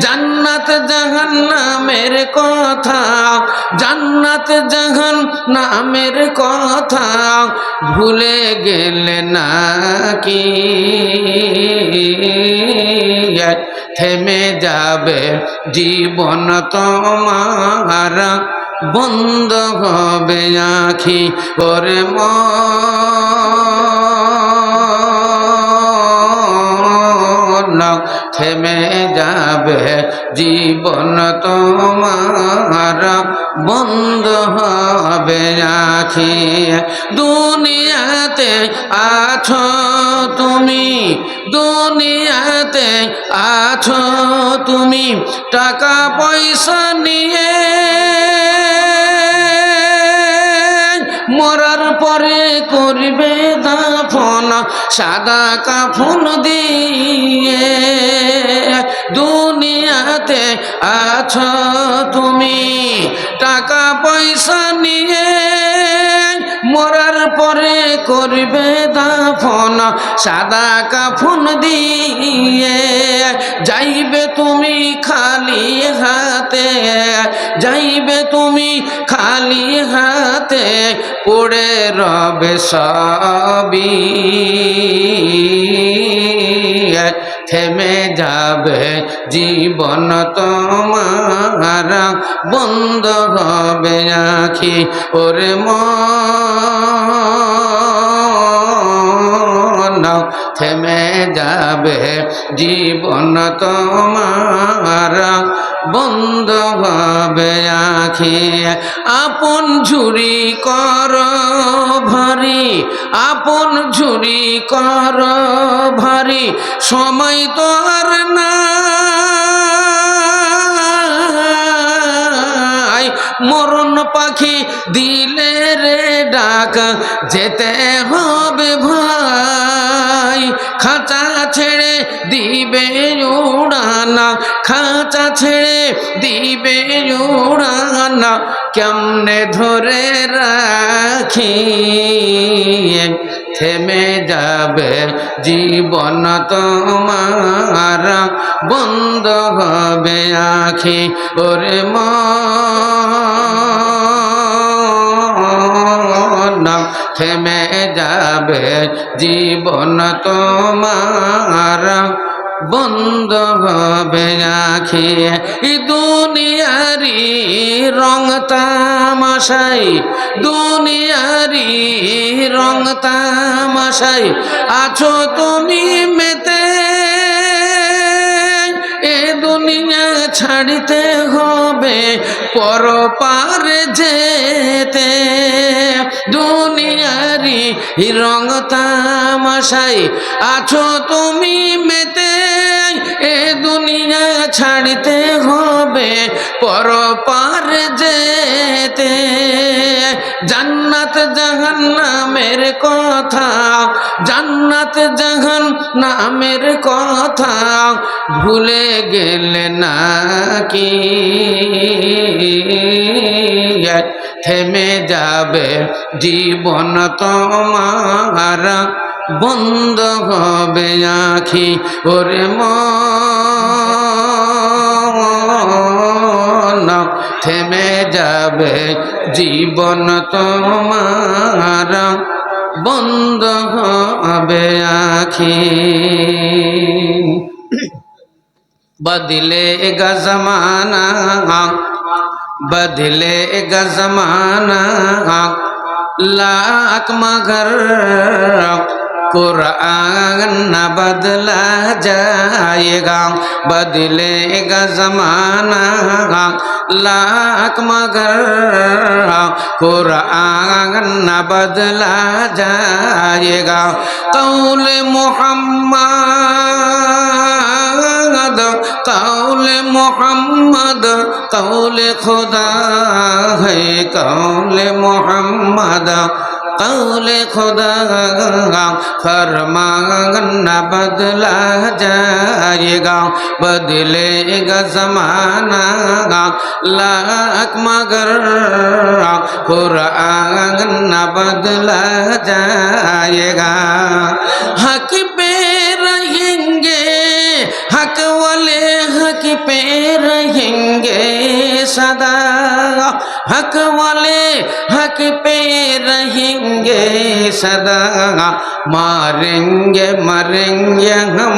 জান্নাত জাহান নামের কথা, জান্নাত জাহান নামের কথা ভুলে গেলে নাকি? থেমে যাবে জীবন তোমার, বন্ধ হবে আখি ওরে মন। থেমে যাবে জীবন তোমার। বন্ধ হবে আখি দুনিয়াতে আছো তুমি, দুনিয়াতে আছো তুমি। টাকা পয়সা নিয়ে মরার পরে করবে দাফন। সাদা কাফন দিয়ে আছো তুমি টাকা পয়সা নিয়ে মরার পরে করবে দাফন, সাদা কাফন দিয়ে যাইবে তুমি খালি হাতে, যাইবে তুমি খালি হাতে, পড়ে রবে সবই। থেমে যাবে জীবন তোমার। বন্ধ হবে আখি ওরে মন থেমে যাবে জীবন তোমার। বন্ধ হবে আখি, আপন ঝুরি কর ভারী, আপন ঝুরি কর ভারী, সময় তো আর নাই। মরণ পাখি দিলে রে ডাক, যেতে হবে ভাই খাঁচা ছেড়ে দিবে উড়ানা, খাঁচা ছেড়ে দিবে উড়ানা, কেমনে ধরে রাখি থেমে যাবে জীবন তোমার? বন্ধ হবে আখি ওরে মন। থেমে যাবে জীবন তোমার। বন্ধ হবে আখি দুনিয়ারি রং তামাশাই, দুনিয়ারি রং তামাশাই। আছো তুমি মেতে ছাড়িতে হবে পর পারে যেতে। দুনিয়ারি রং তামাশাই আছো তুমি মেতে। এ দুনিয়া ছাড়িতে হবে পর পারে যেতে। জান্নাত জাহান নামের কথা, জান্নাত জাহান নামের কথা ভুলে গেলে নাকি? থেমে যাবে জীবন তোমার, বন্ধ হবে আখি ওরে মন। থেমে যাবে জীবন তোমার। বন্ধ হবে আখি। বদলে গজমানা বদলে গজমানা লাখ মগর قرآن نہ بدلا جائے گا بدلے گا زمانہ لاکھ مگر قرآن نہ بدلا جائے گا قول محمد قول محمد قول خدا ہے قول محمد कौल खुदा फरमान बदला जाएगा बदलेगा जमाना, लाख मगर कुरान बदला जाएगा। हक पे रहेंगे, हक वाले हक पे रहेंगे सदा। हक वाले हक पे रहेंगे सदा। मारेंगे, मरेंगे हम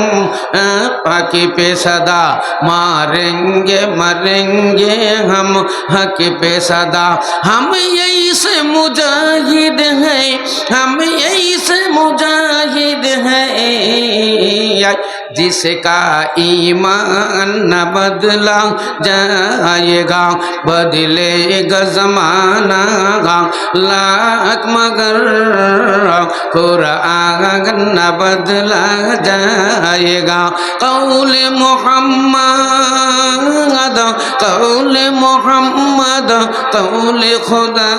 पाकि पे सदा। मारेंगे, मरेंगे हम, हक पे सदा। हम यही से मुजाहिद हैं, हम यही से मुजाहिद हैं। जिसका ईमान न बदला जाएगा बदलेगा जमाना लाख मगर कुरान न बदला जाएगा कौल मोहम्मद कौल मोहम्मद कौल खुदा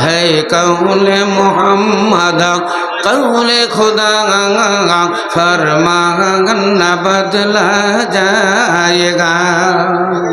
है कौल मोहम्मद قول خدا فرمان بدلا جائے گا